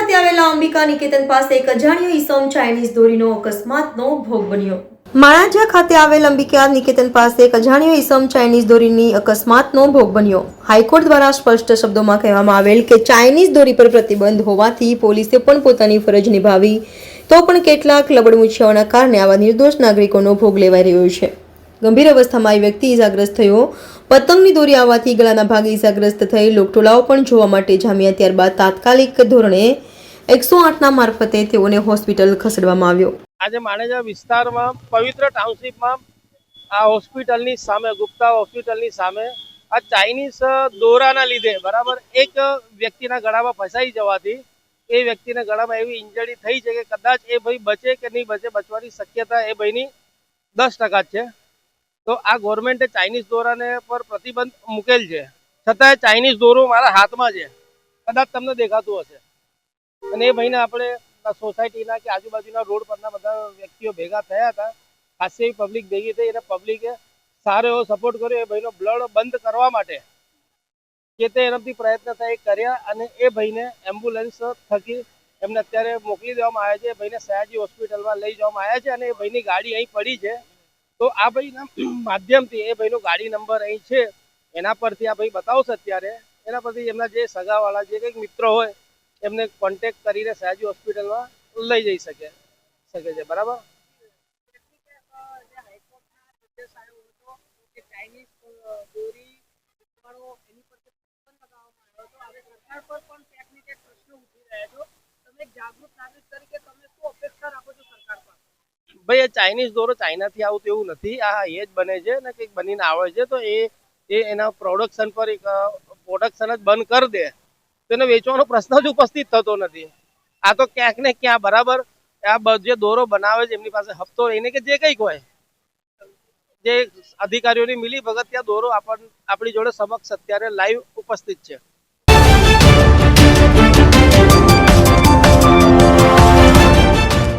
આવેલા અંબિકા નિકેતન પાસે એક અજાણ્યો ઈસમ ચાઇનીઝ દોરીનો અકસ્માતનો ભોગ બન્યો. માણાજા ખાતે આવેલ અંબિકા નિકેતન પાસે એક અજાણ્યો ઈસમ ચાઇનીઝ દોરીની અકસ્માતનો ભોગ બન્યો. હાઈકોર્ટ દ્વારા સ્પષ્ટ શબ્દોમાં કહેવામાં આવેલ કે ચાઇનીઝ દોરી પર પ્રતિબંધ હોવાથી પોલીસે પણ પોતાની ફરજ નિભાવી. તો પણ કેટલાક લબડમૂછિયાઓના કારણે આવા નિર્દોષ નાગરિકોનો ભોગ લેવાઈ રહ્યો છે. ગંભીર અવસ્થામાં એ વ્યક્તિ ઇજાગ્રસ્ત થયો. પતંગની દોરી આવવાથી ગળાના ભાગે ઇજાગ્રસ્ત થઈ લોકટોલાઓ પણ જોવા માટે જામ્યા ત્યારબાદ તાત્કાલિક ધોરણે એકસો આઠના મારફતે તેઓને હોસ્પિટલ ખસેડવામાં આવ્યો. આજે માણેજા વિસ્તારમાં પવિત્ર ટાઉનશીપમાં આ હોસ્પિટલની સામે, ગુપ્તા હોસ્પિટલની સામે આ ચાઇનીઝ દોરાના લીધે, બરાબર, એક વ્યક્તિના ગળામાં ફસાઈ જવાથી એ વ્યક્તિના ગળામાં એવી ઇન્જરી થઈ છે કે કદાચ એ ભાઈ બચે કે નહીં બચે, બચવાની શક્યતા એ ભાઈની દસ ટકા જ છે. તો આ ગવર્મેન્ટે ચાઇનીઝ દોરાને પર પ્રતિબંધ મૂકેલ છે. છતાંય ચાઇનીઝ દોરો મારા હાથમાં છે. કદાચ તમને દેખાતું હશે. અને એ ભાઈને આપણે સોસાયટીના કે આજુબાજુના રોડ પરના બધા વ્યક્તિઓ ભેગા થયા હતા. ખાસી એવી પબ્લિક ભેગી થઈ અને પબ્લિકે સારો એવો સપોર્ટ કર્યો એ ભાઈનો બ્લડ બંધ કરવા માટે જે તે એનાથી પ્રયત્ન થાય કર્યા અને એ ભાઈને એમ્બ્યુલન્સ થકી એમને અત્યારે મોકલી દેવામાં આવ્યા છે. એ ભાઈને સયાજી હોસ્પિટલમાં લઈ જવામાં આવ્યા છે અને એ ભાઈની ગાડી અહીં પડી છે. તો આ ભાઈના માધ્યમથી એ ભાઈનો ગાડી નંબર અહીં છે. એના પરથી આ ભાઈ બતાવશે અત્યારે. એના પરથી એમના જે સગાવાળા, જે કંઈક મિત્રો હોય એમને કોન્ટેક્ટ કરીને સયાજી હોસ્પિટલમાં લઈ જઈ શકે શકે છે, બરાબર? ભાઈ એ ચાઇનીઝ દોરો ચાઇનાથી આવતું એવું નથી. આ એ જ બને છે ને કંઈક બનીને આવે છે, તો એ એના પ્રોડક્શન પર એક પ્રોડક્શન જ બંધ કરી દે. તો એને વેચવાનો પ્રશ્ન જ ઉપસ્થિત થતો નથી. આ તો ક્યાંક ને ક્યાં બરાબર આ જે દોરો બનાવે છે, એમની પાસે હપ્તો રહીને કે જે કંઈક હોય. જે અધિકારીઓની મિલી ભગત ત્યાં દોરો આપણ, આપણી જોડે સમક્ષ અત્યારે લાઈવ ઉપસ્થિત છે.